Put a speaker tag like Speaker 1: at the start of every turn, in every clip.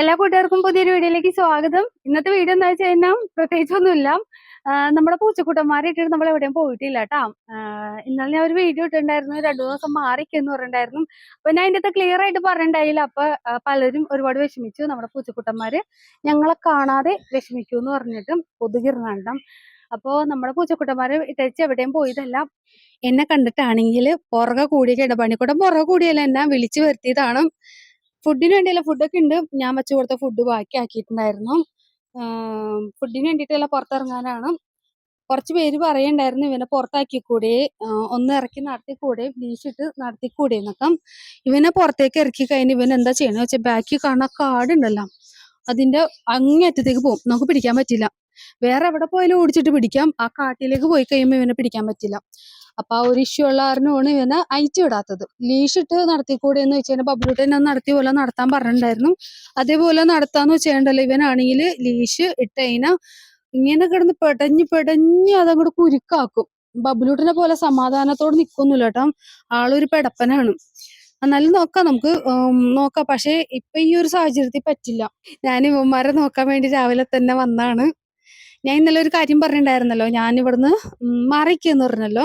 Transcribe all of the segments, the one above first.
Speaker 1: എല്ലാ കൂട്ടുകാർക്കും പുതിയൊരു വീഡിയോയിലേക്ക് സ്വാഗതം. ഇന്നത്തെ വീഡിയോ എന്താ വെച്ച് കഴിഞ്ഞാൽ പ്രത്യേകിച്ചൊന്നുമില്ല. നമ്മുടെ പൂച്ചക്കൂട്ടന്മാരായിട്ട് നമ്മൾ എവിടെയും പോയിട്ടില്ല കേട്ടാ. ഇന്നലെ ഞാൻ ഒരു വീഡിയോ ഇട്ടിട്ടുണ്ടായിരുന്നു. രണ്ടു ദിവസം മാറിക്കെന്ന് പറഞ്ഞിട്ടുണ്ടായിരുന്നു. അപ്പൊ ഞാൻ അതിന്റെ ക്ലിയർ ആയിട്ട് പറഞ്ഞിട്ടുണ്ടായില്ല. അപ്പൊ പലരും ഒരുപാട് വിഷമിച്ചു. നമ്മുടെ പൂച്ചക്കൂട്ടന്മാര് ഞങ്ങളെ കാണാതെ വിഷമിക്കൂ എന്ന് പറഞ്ഞിട്ട് കൊതുകിരുന്നണ്ടം അപ്പോ നമ്മുടെ പൂച്ചക്കുട്ടന്മാരെ ഇട്ടച്ച് എവിടെയും പോയതല്ല. എന്നെ കണ്ടിട്ടാണെങ്കിൽ പുറകെ കൂടിയ പണിക്കൂട്ടം പുറകെ കൂടിയല്ല എന്നാ വിളിച്ചു വരുത്തിയതാണ്. ഫുഡിന് വേണ്ടിയല്ല ഫുഡൊക്കെ ഉണ്ട്. ഞാൻ വെച്ച് കൊടുത്ത ഫുഡ് ബാക്കി ആക്കിയിട്ടുണ്ടായിരുന്നു. ഫുഡിന് വേണ്ടിയിട്ടല്ല പുറത്തിറങ്ങാനാണ്. കുറച്ച് പേര് പറയണ്ടായിരുന്നു ഇവനെ പുറത്താക്കിക്കൂടെ? കൂടെ ഒന്ന് ഇറക്കി നടത്തിക്കൂടെ? വീശിട്ട് നടത്തിക്കൂടെ? എന്നൊക്കെ. ഇവനെ പുറത്തേക്ക് ഇറക്കി കഴിഞ്ഞ് ഇവൻ എന്താ ചെയ്യണമെന്ന് വെച്ചാൽ ബാക്കി കാണുന്ന കാടുണ്ടല്ലോ അതിന്റെ അങ്ങേറ്റത്തേക്ക് പോകും. നമുക്ക് പിടിക്കാൻ പറ്റില്ല. വേറെ എവിടെ പോയാലും ഓടിച്ചിട്ട് പിടിക്കാം. ആ കാട്ടിലേക്ക് പോയി കഴിയുമ്പോൾ ഇവനെ പിടിക്കാൻ പറ്റില്ല. അപ്പൊ ആ ഒരു ഇഷ്യൂ ഉള്ള കാരണമാണ് ഇവനെ അയച്ചു വിടാത്തത്. ലീഷ് ഇട്ട് നടത്തിക്കൂടെ എന്ന് വെച്ച് കഴിഞ്ഞാൽ ബബ്ലൂട്ടൻ നടത്തിയ പോലെ നടത്താൻ പറഞ്ഞിട്ടുണ്ടായിരുന്നു. അതേപോലെ നടത്താന്ന് വെച്ചിട്ടുണ്ടല്ലോ ഇവനാണെങ്കിൽ ലീഷ് ഇട്ട് കഴിഞ്ഞാൽ ഇങ്ങനെ കിടന്ന് പെടഞ്ഞ് പെടഞ്ഞ് അതങ്ങോട്ട് കുരുക്കാക്കും. ബബ്ലൂട്ടിനെ പോലെ സമാധാനത്തോടെ നിക്കൊന്നുമില്ല കേട്ടോ. ആളൊരു പെടപ്പനാണ്. എന്നാലും നോക്കാം നമുക്ക് നോക്കാം. പക്ഷെ ഇപ്പൊ ഈ ഒരു സാഹചര്യത്തിൽ പറ്റില്ല. ഞാൻ ഇവന്മാരെ നോക്കാൻ വേണ്ടി രാവിലെ തന്നെ വന്നാണ്. ഞാൻ ഇന്നലെ ഒരു കാര്യം പറഞ്ഞിട്ടുണ്ടായിരുന്നല്ലോ ഞാൻ ഇവിടുന്ന് മാറിക്കെന്ന് പറഞ്ഞല്ലോ.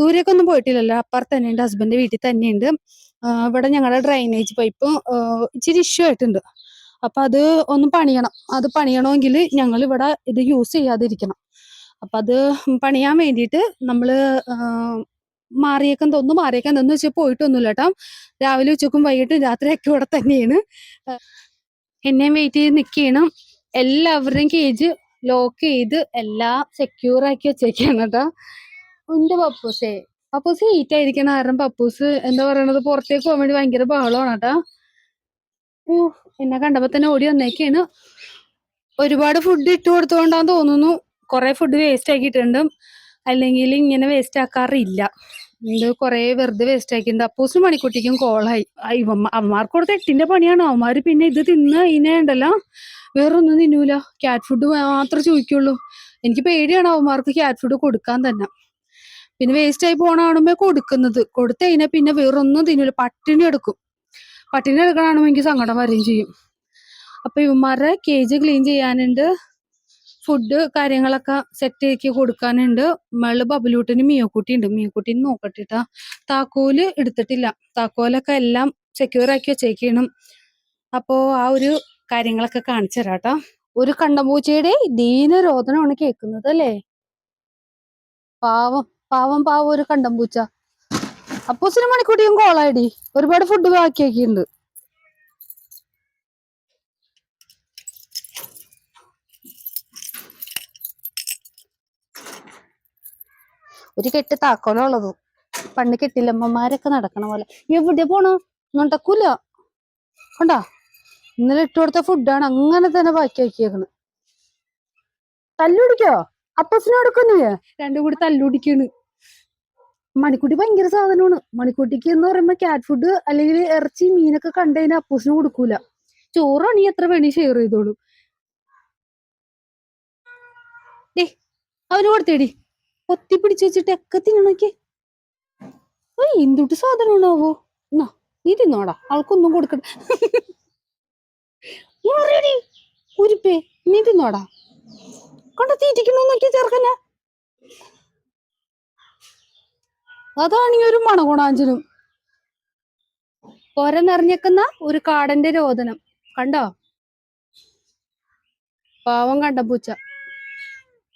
Speaker 1: ദൂരേക്ക് ഒന്നും പോയിട്ടില്ലല്ലോ. അപ്പുറത്ത് തന്നെ ഉണ്ട് ഹസ്ബൻഡ് വീട്ടിൽ തന്നെയുണ്ട്. ഇവിടെ ഞങ്ങളുടെ ഡ്രൈനേജ് പൈപ്പ് ഇച്ചിരി ഇഷ്യൂ ആയിട്ടുണ്ട്. അപ്പൊ അത് ഒന്ന് പണിയണം. അത് പണിയണമെങ്കിൽ ഞങ്ങൾ ഇവിടെ ഇത് യൂസ് ചെയ്യാതിരിക്കണം. അപ്പൊ അത് പണിയാൻ വേണ്ടിയിട്ട് നമ്മൾ മാറിയേക്കാൻ തോന്നുന്നു മാറിയേക്കാൻ തോന്നുന്നു വെച്ചാൽ പോയിട്ടൊന്നുമില്ല കേട്ടോ. രാവിലെ ഉച്ചക്കും വൈകിട്ടും രാത്രിയൊക്കെ ഇവിടെ തന്നെയാണ്. എന്നെയും വെയിറ്റ് ചെയ്ത് നിൽക്കുകയാണ് എല്ലാവരുടെയും കേജ് ലോക്ക് ചെയ്ത് എല്ലാം സെക്യൂർ ആക്കി വെച്ചേക്കാണ് കേട്ടോ എന്റെ പപ്പൂസേ. പപ്പൂസ് ഹീറ്റ് ആയിരിക്കണ കാരണം പപ്പൂസ് എന്താ പറയണത് പുറത്തേക്ക് പോകാൻ വേണ്ടി ഭയങ്കര ബഹളമാണ് കേട്ടോ എന്നെ കണ്ടപ്പോ തന്നെ ഓടി വന്നേക്കാണ്. ഒരുപാട് ഫുഡ് ഇട്ട് കൊടുത്തോണ്ടാന്ന് തോന്നുന്നു. കുറെ ഫുഡ് വേസ്റ്റ് ആക്കിയിട്ടുണ്ട്. അല്ലെങ്കിൽ ഇങ്ങനെ വേസ്റ്റ് ആക്കാറില്ല. ഇത് കൊറേ വെറുതെ വേസ്റ്റ് ആക്കിയിട്ടുണ്ട് അപ്പൂസും മണിക്കുട്ടിക്കും കോളായി അമ്മമാർക്ക് കൊടുത്ത എട്ടിന്റെ പണിയാണ്. അവന്മാര് പിന്നെ ഇത് തിന്ന് ഇതിനെ ഉണ്ടല്ലോ. വേറൊന്നും തിന്നൂല. ക്യാറ്റ് ഫുഡ് മാത്രമേ ചോദിക്കുള്ളൂ. എനിക്ക് പേടിയാണ് അവന്മാർക്ക് ക്യാറ്റ് ഫുഡ് കൊടുക്കാൻ തന്നെ. പിന്നെ വേസ്റ്റ് ആയി പോണ കാണുമ്പോ കൊടുക്കുന്നത്. കൊടുത്തു കഴിഞ്ഞാൽ പിന്നെ വേറൊന്നും തിന്നൂല. പട്ടിണി എടുക്കും. പട്ടിണി എടുക്കണാണെങ്കിൽ എനിക്ക് സങ്കടം വരികയും ചെയ്യും. അപ്പൊ ഇവന്മാരുടെ കേജ് ക്ലീൻ ചെയ്യാനുണ്ട്. ഫുഡ് കാര്യങ്ങളൊക്കെ സെറ്റ് ആക്കി കൊടുക്കാനുണ്ട്. മേൾ ബബലൂട്ടിന് മീയക്കുട്ടി ഉണ്ട് മിയോക്കുട്ടീനെ നോക്കട്ടിട്ടാ. താക്കോൽ എടുത്തിട്ടില്ല. താക്കോലൊക്കെ എല്ലാം സെക്യൂർ ആക്കി വെച്ചേക്കണം. അപ്പോ ആ ഒരു കാര്യങ്ങളൊക്കെ കാണിച്ചു തരാട്ടോ ഒരു കണ്ടമ്പൂച്ചയുടെ ദീനരോധനമാണ് കേൾക്കുന്നത് അല്ലേ? പാവം പാവം പാവം ഒരു കണ്ടമ്പൂച്ച അപ്പൂസിന് മണിക്കൂട്ടിയും കോളായിടി ഒരുപാട് ഫുഡ് ബാക്കിയാക്കിയിട്ടുണ്ട്. ഒരു കെട്ട് താക്കോലുള്ളത് പണ്ട് കെട്ടില്ലമ്മമാരൊക്കെ നടക്കണ പോലെ. എവിടെ പോണു? നടക്കൂല കണ്ടാ? ഇന്നലെ ഇട്ട് കൊടുത്ത ഫുഡാണ് അങ്ങനെ തന്നെ ബാക്കിയാക്കിയേക്കണ് തല്ലുടിക്കോ? അപ്പസിനെ കൊടുക്കുന്നേ രണ്ടും കൂടി തല്ലുടിക്കണ്. മണിക്കുട്ടി ഭയങ്കര സാധനമാണ്. മണിക്കുട്ടിക്ക് എന്ന് പറയുമ്പോ കാറ്റ് ഫുഡ് അല്ലെങ്കിൽ ഇറച്ചി മീനൊക്കെ കണ്ടതിന് അപ്പൂസിന് കൊടുക്കൂല. ചോറാണ് ഈ എത്ര വേണി ഷെയർ ചെയ്തോളൂ. ഡേ അവന് കൊടുത്തേടി. പൊത്തി പിടിച്ചു വെച്ചിട്ട് ഒക്കെ തിന്നണോക്കെ ഓ എന്തുട്ട് സാധനമാണാവോ എന്നാ നീ തിന്നോടാ. ആൾക്കൊന്നും കൊടുക്കണ്ട. ഉരുപ്പേ നീ തിന്നോടാ. കൊണ്ട തീറ്റിക്കണോ നോക്കിയ ചെറുക്കനെ. അതാണെങ്കിൽ ഒരു മണഗുണാഞ്ചനും പൊര നിറഞ്ഞേക്കുന്ന ഒരു കാടന്റെ രോദനം. കണ്ടോ? പാവം കണ്ട പൂച്ച.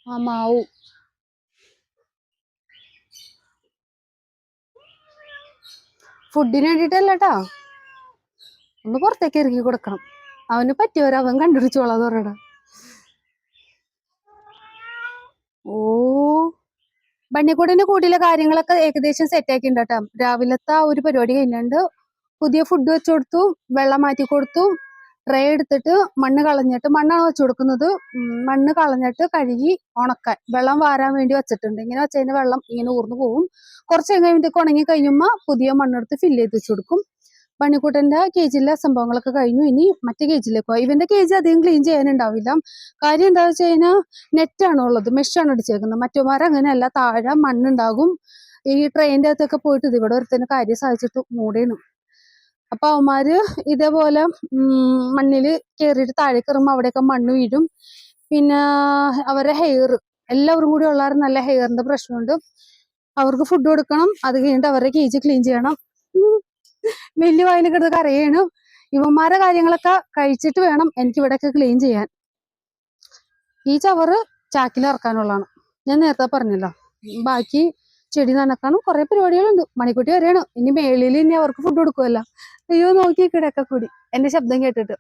Speaker 1: ആ മാവു. ഫുഡിന് വേണ്ടിട്ടല്ലട്ടാ ഒന്ന് പുറത്തേക്ക് ഇറങ്ങി കൊടുക്കണം. അവന് പറ്റിയവരെ അവൻ കണ്ടുപിടിച്ചോളാം പറയട ഓ. ബണ്ണിക്കൂടിന്റെ കൂടിയിലെ കാര്യങ്ങളൊക്കെ ഏകദേശം സെറ്റ് ആക്കിണ്ട് കേട്ടോ. രാവിലത്തെ ആ ഒരു പരിപാടി കഴിഞ്ഞാണ്ട് പുതിയ ഫുഡ് വെച്ചു കൊടുത്തു വെള്ളം മാറ്റി കൊടുത്തു ട്രേ എടുത്തിട്ട് മണ്ണ് കളഞ്ഞിട്ട് മണ്ണാണ് വെച്ച് കൊടുക്കുന്നത്. മണ്ണ് കളഞ്ഞിട്ട് കഴുകി ഉണക്കാൻ. വെള്ളം വാരാൻ വേണ്ടി വെച്ചിട്ടുണ്ട്. ഇങ്ങനെ വെച്ചതിന് വെള്ളം ഇങ്ങനെ ഊർന്നു പോകും കുറച്ച് കഴിയുമ്പോഴത്തേക്ക് ഉണങ്ങി കഴിയുമ്പോൾ പുതിയ മണ്ണെടുത്ത് ഫില്ല് ചെയ്ത് വെച്ച് കൊടുക്കും. പണിക്കൂട്ടന്റെ കേജിലെ സംഭവങ്ങളൊക്കെ കഴിഞ്ഞു. ഇനി മറ്റേ കേജിലേക്ക് പോകാം ഇവന്റെ കേജ് അധികം ക്ലീൻ ചെയ്യാനുണ്ടാവില്ല. കാര്യം എന്താ വെച്ച് കഴിഞ്ഞാൽ നെറ്റാണ് ഉള്ളത്. മെഷാണ് അടിച്ചേക്കുന്നത്. മറ്റോമാർ അങ്ങനെയല്ല താഴെ മണ്ണുണ്ടാകും. ഈ ട്രെയിനിന്റെ അകത്തൊക്കെ പോയിട്ട് ഇത് ഇവിടെ ഒരുത്തന്നെ കാര്യം സാധിച്ചിട്ട് മൂടേണ് അപ്പൊ അവന്മാര് ഇതേപോലെ മണ്ണിൽ കയറിയിട്ട് താഴെ കയറുമ്പോ അവിടെയൊക്കെ മണ്ണ് വീഴും. പിന്നെ അവരുടെ ഹെയർ എല്ലാവരും കൂടി ഉള്ള നല്ല ഹെയറിന്റെ പ്രശ്നമുണ്ട്. അവർക്ക് ഫുഡ് കൊടുക്കണം അത് കഴിഞ്ഞിട്ട് അവരുടെ കേജ് ക്ലീൻ ചെയ്യണം. വലിയ വായിൽ കിടന്ന് കരയാണ്. ഇവന്മാരെ കാര്യങ്ങളൊക്കെ കഴിച്ചിട്ട് വേണം എനിക്ക് ഇവിടെയൊക്കെ ക്ലീൻ ചെയ്യാൻ. ഈ ചവറ് ചാക്കിൽ ഇറക്കാനുള്ളതാണ്. ഞാൻ നേരത്തെ പറഞ്ഞല്ലോ. ബാക്കി ചെടി നനക്കാനും കുറെ പരിപാടികളുണ്ട്. മണിക്കുട്ടി വരെയാണ്. ഇനി മേളിൽ ഇനി അവർക്ക് ഫുഡ് കൊടുക്കുമല്ലോ അയ്യോ നോക്കി കിടക്ക കൂടി. എന്റെ ശബ്ദം കേട്ടിട്ട്.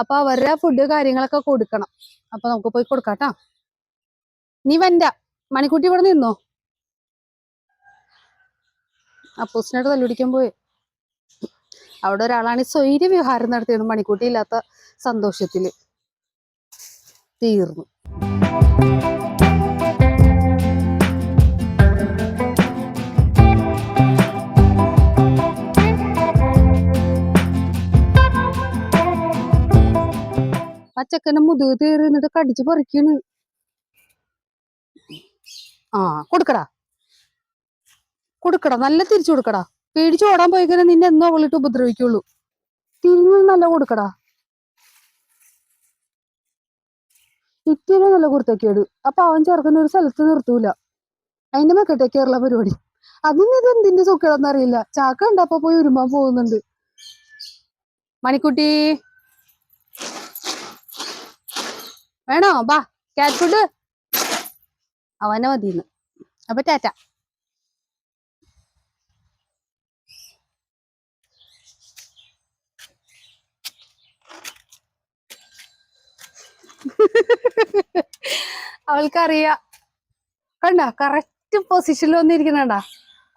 Speaker 1: അപ്പൊ അവരുടെ ഫുഡ് കാര്യങ്ങളൊക്കെ കൊടുക്കണം. അപ്പൊ നമുക്ക് പോയി കൊടുക്കാട്ടാ. നീ വണ്ട മണിക്കുട്ടി ഇവിടെ നിന്നോ? അപ്പൂസിനായിട്ട് തല്ലുപിടിക്കാൻ പോയി. അവിടെ ഒരാളാണ് സ്വൈര്യ വിഹാരം നടത്തിയത് മണിക്കൂട്ടി ഇല്ലാത്ത സന്തോഷത്തിൽ തീർന്നു. ആ ചെക്കന്റെ മുതുക് തീറി എന്നിട്ട് കടിച്ചു പറിക്കണ്. ആ കൊടുക്കടാ. കൊടുക്കടാ നല്ല തിരിച്ചു കൊടുക്കടാ. പേടിച്ചു ഓടാൻ പോയിക്കാൻ നിന്നെ എന്നോ അവളിട്ട് ഉപദ്രവിക്കുള്ളൂ. തിരിഞ്ഞു നല്ല കൊടുക്കടാ. ഇത്തിരി നല്ല കുർത്തക്കേട്. അപ്പൊ അവൻ ചേർക്കുന്ന ഒരു സ്ഥലത്ത് നിർത്തൂല. അതിന്റെ മെക്കട്ടെ കേരള പരിപാടി. അതിന് ഇത് എന്തിന്റെ സുഖം അറിയില്ല. ചാക്ക ഉണ്ടപ്പോ പോയി ഉരുമ്പാൻ പോകുന്നുണ്ട്. മണിക്കുട്ടി. വേണോ? ബാ ക്യാറ്റ് ഫുഡ് അവനെ മതിന്ന്. അപ്പൊ ടാറ്റ. അവൾക്കറിയ. കണ്ട? കറക്റ്റ് പൊസിഷനിൽ വന്നിരിക്കണണ്ടാ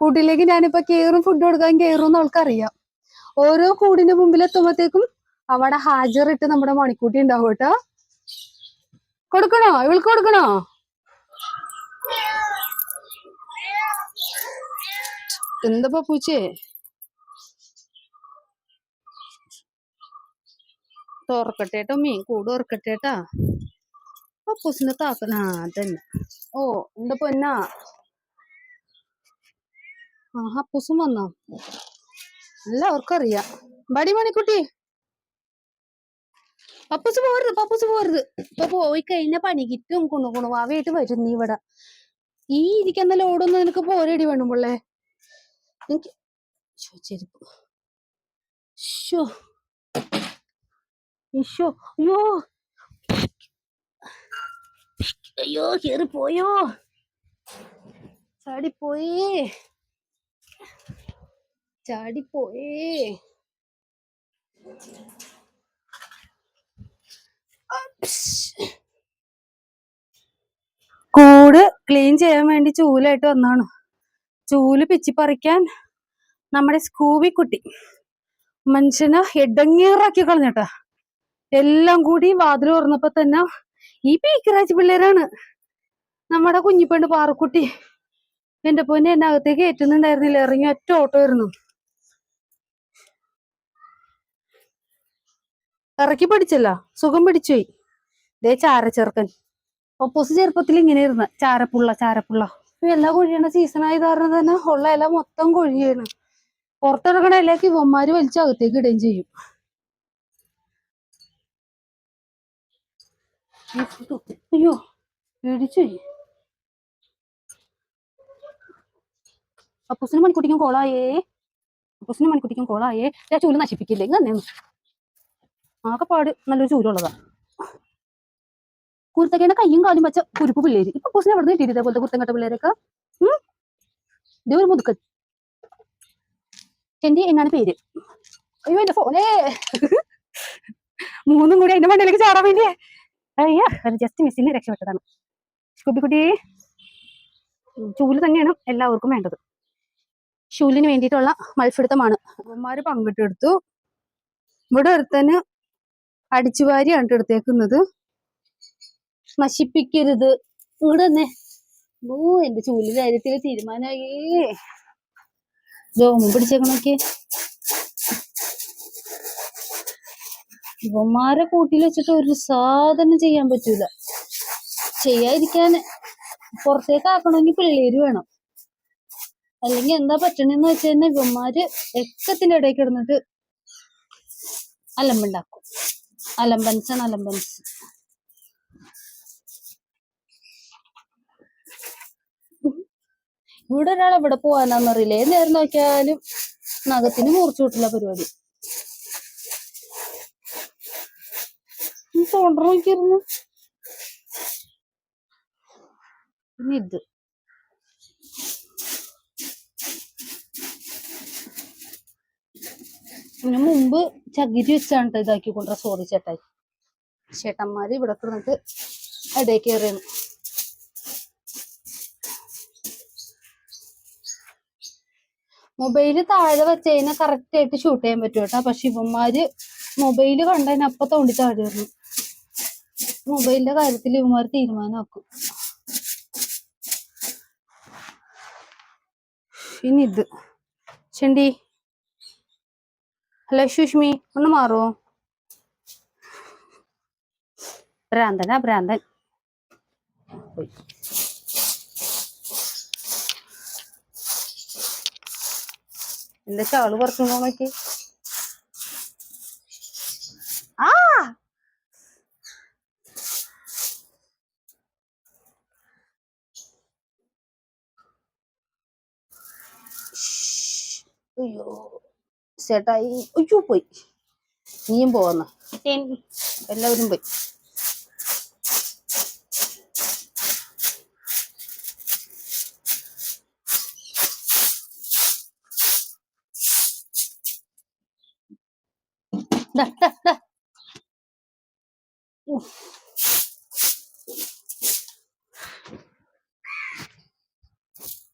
Speaker 1: കൂട്ടിലേക്ക് ഞാനിപ്പോ കേറും ഫുഡ് കൊടുക്കാൻ കേറും എന്ന് അവൾക്കറിയാം. ഓരോ കൂടിന്റെ മുമ്പിൽ എത്തുമ്പോഴത്തേക്കും ഹാജർ ഇട്ട് നമ്മുടെ മണിക്കൂട്ടി ഉണ്ടാവും കേട്ടോ. കൊടുക്കണോ? ഇവൾക്ക് കൊടുക്കണോ? എന്താ പൂച്ചേ? തുറക്കട്ടെ കേട്ടോ മീൻ കൂട് തുറക്കട്ടെ കേട്ടാ പപ്പൂസിനെ താക്കണ അതന്നെ. ഓ എന്താ പൊന്നാ. ആ അപ്പൂസും വന്നോ? എല്ലാവർക്കും അറിയാം ബടി മണിക്കുട്ടി. പപ്പൂസ് പോരുത് പപ്പൂസ് പോരുത് ഇപ്പൊ പോയി കഴിഞ്ഞ പണി കിറ്റും കുണു കുണുവാവായിട്ട് വരും നീ ഇവിടെ. ഈ ഇരിക്കുന്ന ലോഡൊന്നും നിനക്ക് പോരടി വേണുമ്പോളേ എനിക്ക് ശ്ശോ, ചെരുപ്പ്. ഷോ ഇഷോ അയ്യോ. അയ്യോ കേറി പോയോ. ചാടിപ്പോയേ. ചാടിപ്പോയേ. കൂട് ക്ലീൻ ചെയ്യാൻ വേണ്ടി ചൂലായിട്ട് വന്നാണ്. ചൂൽ പിച്ചിപ്പറിക്കാൻ നമ്മുടെ സ്കൂബി കുട്ടി മനുഷ്യനെ എടങ്ങേറാക്കി കളഞ്ഞട്ടാ. എല്ലാം കൂടി വാതിൽ തുറന്നപ്പോ തന്നെ ഈ പീക്കരാജ് പിള്ളേരാണ് നമ്മുടെ കുഞ്ഞിപ്പണ്ട് പാറക്കുട്ടി. എന്റെ പൊന്നെ എന്നെ അകത്തേക്ക് ഏറ്റുന്നുണ്ടായിരുന്നില്ല ഇറങ്ങി ഒറ്റ ഓട്ടോ ആയിരുന്നു. ഇറക്കി പിടിച്ചല്ല സുഖം പിടിച്ചുപോയി. ദേ ചാരച്ചെറുക്കൻ. ഒപ്പോസ് ചെറുപ്പത്തിൽ ഇങ്ങനെ ഇരുന്ന് ചാരപ്പുള്ള ചാരപ്പുള്ള. എല്ലാം എല്ലാ കൊഴിയണ സീസൺ ആയ കാരണം തന്നെ ഉള്ള ഇല മൊത്തം കൊഴിയാണ്. പുറത്തിറങ്ങണ ഇലക്ക് ഇവന്മാര് വലിച്ച് അകത്തേക്ക് ഇടുകയും ചെയ്യും. അയ്യോ പേടിച്ചു അപ്പൂസിന് മണിക്കുട്ടിക്കും കോളായേ. അപ്പൂസിന് മണിക്കുട്ടിക്കും കോളായേ. ചൂൽ നശിപ്പിക്കില്ലേ? ഇങ്ങനെ പാട് നല്ലൊരു ചൂലുള്ളതാ കുരുത്തക്കേണ്ട കയ്യും കാലും വെച്ച കുരുപ്പ് പിള്ളേര്. ഇപ്പൊ അപ്പൂസിനെ അവിടെ നിന്ന് കിട്ടിയിട്ട് ഇതേപോലത്തെ കുരുത്തം കെട്ട പിള്ളേരൊക്കെ? ഉം? മുതുക്കൻ. എന്റെ എന്നാണ് പേര്? അയ്യോ എന്റെ ഫോണേ. മൂന്നും കൂടി അതിന്റെ മണ്ണിലേക്ക് ചാടാൻ വേണ്ടിയേ. അയ്യോ ജസ്റ്റ് മിസ്സിനെ രക്ഷപ്പെട്ടതാണ്. കുട്ടിക്കുട്ടി ചൂൽ തന്നെയാണ് എല്ലാവർക്കും വേണ്ടത്. ഷൂലിന് വേണ്ടിയിട്ടുള്ള മത്സരത്തമാണ് അമ്മമാര് പങ്കിട്ടെടുത്തു. ഇവിടെ ഒരുത്തന് അടിച്ചുവാരിയാണ് എടുത്തേക്കുന്നത്. നശിപ്പിക്കരുത്. ഇവിടെ തന്നെ ഓ എന്റെ ചൂൽ കാര്യത്തിൽ തീരുമാനമായേ രോമം പിടിച്ചേക്കണൊക്കെ ഇവന്മാരെ കൂട്ടിൽ വെച്ചിട്ട് ഒരു സാധനം ചെയ്യാൻ പറ്റൂല. ചെയ്യാതിരിക്കാൻ പുറത്തേക്ക് ആക്കണമെങ്കിൽ പിള്ളേര് വേണം. അല്ലെങ്കിൽ എന്താ പറ്റണെന്ന് വെച്ച് കഴിഞ്ഞാൽ ഇവന്മാര് എക്കത്തിന്റെ ഇടയിൽ കിടന്നിട്ട് അലമ്പുണ്ടാക്കും. അലമ്പൻസാണ് അലമ്പൻസ്. ഇവിടെ ഒരാൾ എവിടെ പോവാനാന്നറിയില്ല ഏത് നേരം നോക്കിയാലും നഖത്തിന് മുറിച്ചു വിട്ടില്ല പരിപാടി. തോണ്ടർ നോക്കിയിരുന്നു. പിന്നെ ഇത്. ഇതിനു മുമ്പ് ചകിരി വെച്ചാണ് ഇതാക്കി കൊണ്ടുവരാ. സോറി ചേട്ടായി. ചേട്ടന്മാര് ഇവിടെ കിടന്നിട്ട് ഇടയിൽ കയറിയാണ്. മൊബൈൽ താഴെ വെച്ച് കഴിഞ്ഞാൽ കറക്റ്റ് ആയിട്ട് ഷൂട്ട് ചെയ്യാൻ പറ്റും കേട്ടോ. പക്ഷെ ഇവന്മാര് മൊബൈൽ കണ്ടതിന് അപ്പൊ തോണ്ടി താഴെയായിരുന്നു മൊബൈലിന്റെ കാര്യത്തിൽ ഇവന്മാർ തീരുമാനമാക്കും. ഇനി ഇത്. ചെണ്ടി ഹലോ സുഷ്മി ഒന്ന് മാറുമോ ഭ്രാന്തനാ ഭ്രാന്തൻ. എന്റെ ഷാൾ പറിച്ചുണ്ടോ നോക്കി? ആ. അയ്യോ ചേട്ടായി അയ്യോ പോയി. നീയും പോവന്ന എല്ലാവരും പോയി.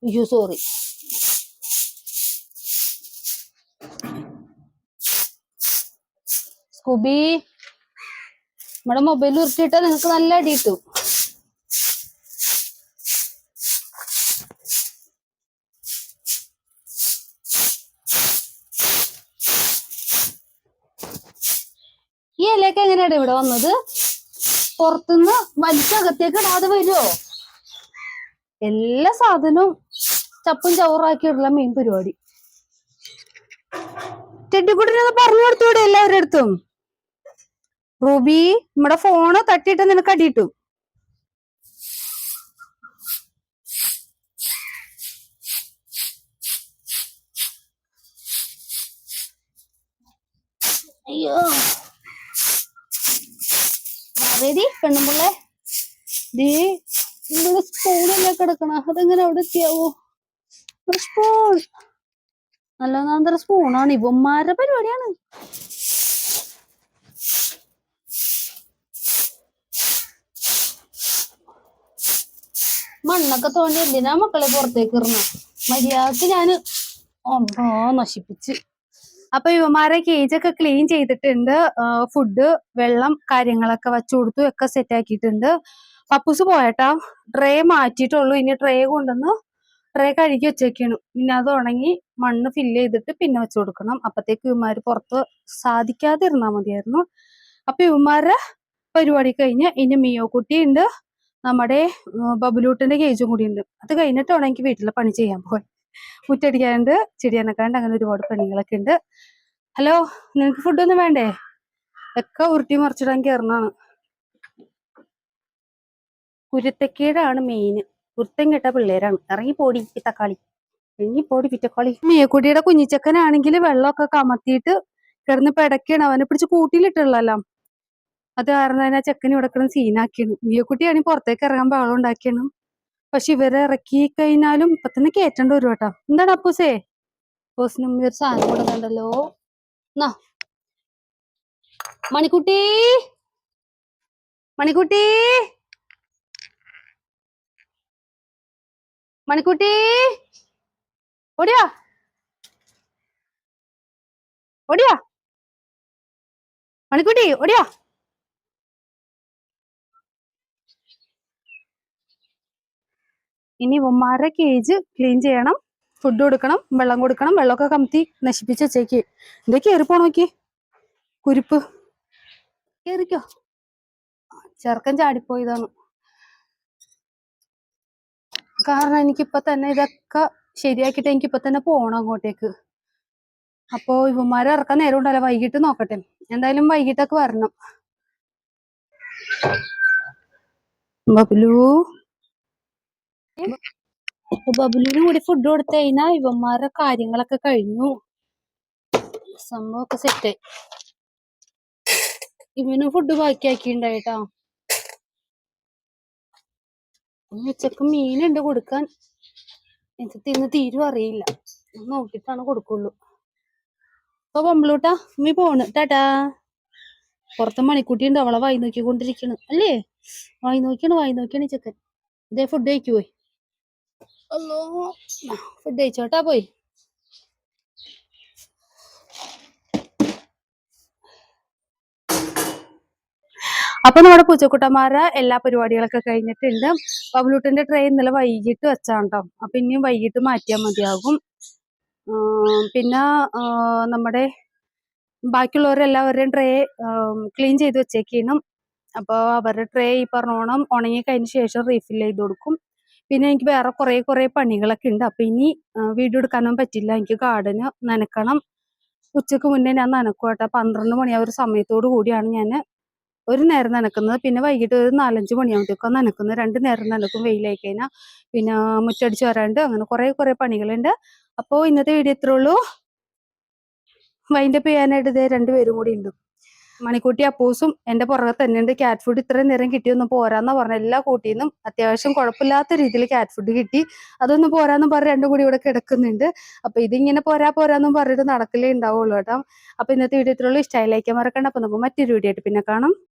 Speaker 1: അയ്യോ സോറി സ്കൂബി നമ്മുടെ മൊബൈൽ ഉരുട്ടിട്ടാ നിങ്ങക്ക് നല്ല അടി കിട്ടും. ഈ ഇലയൊക്കെ എങ്ങനെയാണ് ഇവിടെ വന്നത്? പുറത്തുനിന്ന് വലിച്ചകത്തേക്ക് ഇടാതെ വരുമോ എല്ലാ സാധനവും ചപ്പും ചവറാക്കിയിട്ടുള്ള മെയിൻ പരിപാടി. ചെട്ടിക്കുട്ടിനൊന്ന് പറഞ്ഞു കൊടുത്തൂടെ എല്ലാവരുടെ അടുത്തും. റൂബി നമ്മുടെ ഫോണ് തട്ടിയിട്ട് നിനക്ക് അടിയിട്ടു. അയ്യോ. ആരേടി പെണ്ണുമ്പിള്ളെ. ദേ സ്പൂണല്ലേ കിടക്കണ? അതെങ്ങനെ അവിടെ എത്തിയാവോ? ഒരു സ്പൂൺ നല്ല നാന്തര സ്പൂണാണ് ഇവന്മാരുടെ പരിപാടിയാണ്. മണ്ണൊക്കെ തോണ്ടി എന്തിനാ മക്കളെ പുറത്തേക്ക് ഇറങ്ങ മര്യാദയ്ക്ക് ഞാൻ ഒന്നോ നശിപ്പിച്ച്. അപ്പൊ ഇവന്മാരെ കേജ് ഒക്കെ ക്ലീൻ ചെയ്തിട്ടുണ്ട്. ഫുഡ് വെള്ളം കാര്യങ്ങളൊക്കെ വെച്ചു കൊടുത്തു ഒക്കെ സെറ്റ് ആക്കിയിട്ടുണ്ട്. പപ്പൂസ് പോയട്ടാ. ട്രേ മാറ്റിയിട്ടുള്ളൂ. ഇനി ട്രേ കൊണ്ടുവന്ന് ട്രേ കഴുകി വെച്ചേക്കണം പിന്നെ അത് ഉണങ്ങി മണ്ണ് ഫില്ല് ചെയ്തിട്ട് പിന്നെ വെച്ചു കൊടുക്കണം. അപ്പത്തേക്ക് ഇവന്മാര് പുറത്ത് സാധിക്കാതെ ഇരുന്നാ മതിയായിരുന്നു. അപ്പൊ ഇവന്മാരുടെ പരിപാടി കഴിഞ്ഞ് ഇനി മിയോ കുട്ടി ഉണ്ട് നമ്മുടെ ബബുലൂട്ടിന്റെ കേജും കൂടി ഉണ്ട് അത് കഴിഞ്ഞിട്ട് എനിക്ക് വീട്ടിലെ പണി ചെയ്യാൻ പോയി. മുറ്റടിക്കാണ്ട് ചെടിയനക്കാണ്ട് അങ്ങനെ ഒരുപാട് പണികളൊക്കെ ഉണ്ട്. ഹലോ നിനക്ക് ഫുഡൊന്നും വേണ്ടേ? ഒക്കെ ഉരുട്ടി മറിച്ചിടാൻ കയറണാണ് കുരുത്തക്കേടാണ് മെയിന് കുരുത്തം കെട്ട പിള്ളേരാണ്. ഇറങ്ങി പോടി ഈ തക്കാളി ഇറങ്ങി പോടി പിറ്റക്കാളി മേക്കുട്ടിയുടെ കുഞ്ഞിച്ചക്കനാണെങ്കിൽ വെള്ളമൊക്കെ കമത്തിയിട്ട് കിടന്ന് പിടക്കാണ്. അവനെ പിടിച്ച് കൂട്ടിയിലിട്ടുള്ളല്ലോ. അത് കാരണം തന്നെ ആ ചെക്കൻ ഇവിടെ കിടന്ന് സീനാക്കിയാണ്. മിയക്കുട്ടിയാണെങ്കിൽ പുറത്തേക്ക് ഇറങ്ങാൻ ബഹളം ഉണ്ടാക്കിയാണ്. പക്ഷെ ഇവരെ ഇറക്കി കഴിഞ്ഞാലും ഇപ്പൊ തന്നെ കയറ്റേണ്ട വരും കേട്ടോ. എന്താണ് അപ്പൂസേ? അപ്പൂസിന് ഒരു സാധനം കൊടുക്കണ്ടല്ലോ എന്നാ മണിക്കുട്ടി. മണിക്കുട്ടി. മണിക്കുട്ടി. ഓടിയാ? ഓടിയാ? മണിക്കുട്ടി ഓടിയാ? ഇനി ഒമ്മാര കേജ് ക്ലീൻ ചെയ്യണം. ഫുഡ് കൊടുക്കണം വെള്ളം കൊടുക്കണം വെള്ളമൊക്കെ കമത്തി നശിപ്പിച്ച് വെച്ചേക്ക്. എന്തേ കയറിപ്പോ നോക്കി? കുരിപ്പ്. കേറിക്കോ? ചെറുക്കൻ ചാടിപ്പോയതാണ്. കാരണം എനിക്കിപ്പോ തന്നെ ഇതൊക്കെ ശരിയാക്കിയിട്ട് എനിക്കിപ്പോ തന്നെ പോണം അങ്ങോട്ടേക്ക്. അപ്പോ ഇവന്മാരെ ഇറക്കാൻ നേരം ഉണ്ടല്ലോ വൈകിട്ട് നോക്കട്ടെ. എന്തായാലും വൈകിട്ടൊക്കെ വരണം. ബബ്ലു? ബബ്ലുവിനും കൂടി ഫുഡ് കൊടുത്തു കഴിഞ്ഞാ ഇവന്മാരുടെ കാര്യങ്ങളൊക്കെ കഴിഞ്ഞു. സംഭവമൊക്കെ സെറ്റായി ഇവന് ഫുഡ് ബാക്കിയാക്കിണ്ടായിട്ടാ ഇനി ഉച്ചയ്ക്ക് മീനുണ്ട് കൊടുക്കാൻ. എനിക്ക് തിന്ന് തീരും അറിയില്ല. നോക്കിട്ടാണ് കൊടുക്കുള്ളൂ. അപ്പൊ പമ്പളൂട്ടാ ഉമ്മി പോണ്. ടാറ്റാ. പുറത്തെ മണിക്കുട്ടി ഉണ്ട് അവളെ വായി നോക്കിക്കൊണ്ടിരിക്കണ്. അല്ലേ? വായി നോക്കിയാണ് വായി നോക്കിയാണ് ചെക്കൻ. ഇതേ ഫുഡ് കഴിക്കുപോയി ഫുഡ് കഴിച്ചോട്ടാ പോയി. അപ്പൊ നമ്മുടെ പൂച്ചക്കുട്ടന്മാരെ എല്ലാ പരിപാടികളൊക്കെ കഴിഞ്ഞിട്ടുണ്ട്. പബ്ലൂട്ടിന്റെ ട്രെയിൻ ഇന്നലെ വൈകിട്ട് വെച്ചാണ് ട്ടോ. അപ്പൊ ഇനിയും വൈകിട്ട് മാറ്റിയാൽ മതിയാകും. പിന്നെ നമ്മുടെ ബാക്കിയുള്ളവരെല്ലാവരുടെയും ട്രേ ക്ലീൻ ചെയ്ത് വെച്ചേക്കണം അപ്പോൾ അവരുടെ ട്രേ ഈ പറഞ്ഞോണം ഉണങ്ങി കഴിഞ്ഞ ശേഷം റീഫിൽ ചെയ്ത് കൊടുക്കും. പിന്നെ എനിക്ക് വേറെ കുറേ കുറേ പണികളൊക്കെ ഉണ്ട്. അപ്പൊ ഇനി വീഡിയോ എടുക്കാനൊന്നും പറ്റില്ല. എനിക്ക് ഗാർഡന് നനക്കണം. ഉച്ചയ്ക്ക് മുന്നേ ഞാൻ നനക്കും കേട്ടോ പന്ത്രണ്ട് മണി ആ ഒരു സമയത്തോടു കൂടിയാണ് ഞാൻ ഒരു നേരം നനക്കുന്നത് പിന്നെ വൈകിട്ട് ഒരു നാലഞ്ച് മണിയാകുമ്പോഴത്തേക്കും നനക്കുന്നത് രണ്ട് നേരം നനക്കും വെയിലായി കഴിഞ്ഞാൽ പിന്നെ മുറ്റടിച്ച് വരാണ്ട് അങ്ങനെ കുറേ കുറേ പണികളുണ്ട്. അപ്പോ ഇന്നത്തെ വീഡിയോ ഇത്രേ ഉള്ളൂ. വൈൻഡപ്പ് ചെയ്യാനായിട്ട് ഇതേ രണ്ടുപേരും കൂടി ഉണ്ട്. മണിക്കൂട്ടി അപ്പൂസും എന്റെ പുറകെ തന്നെ ഉണ്ട് ക്യാറ്റ് ഫുഡ് ഇത്രയും നേരം കിട്ടിയൊന്നും പോരാന്നാ പറഞ്ഞ. എല്ലാ കൂട്ടിന്നും അത്യാവശ്യം കുഴപ്പമില്ലാത്ത രീതിയിൽ കാറ്റ് ഫുഡ് കിട്ടി. അതൊന്നും പോരാന്ന് പറഞ്ഞ് രണ്ടും കൂടി ഇവിടെ കിടക്കുന്നുണ്ട്. അപ്പൊ ഇതിങ്ങനെ പോരാ പോരാന്നും പറഞ്ഞിട്ട് നടക്കലേ ഉണ്ടാവുള്ളൂ കേട്ടോ. അപ്പൊ ഇന്നത്തെ വീഡിയോ ഇത്രയുള്ളൂ ഇഷ്ടമായി ലൈക്കാൻ മറക്കണ്ട. അപ്പൊ നമുക്ക് മറ്റൊരു വീഡിയോ ആയിട്ട് പിന്നെ കാണാം.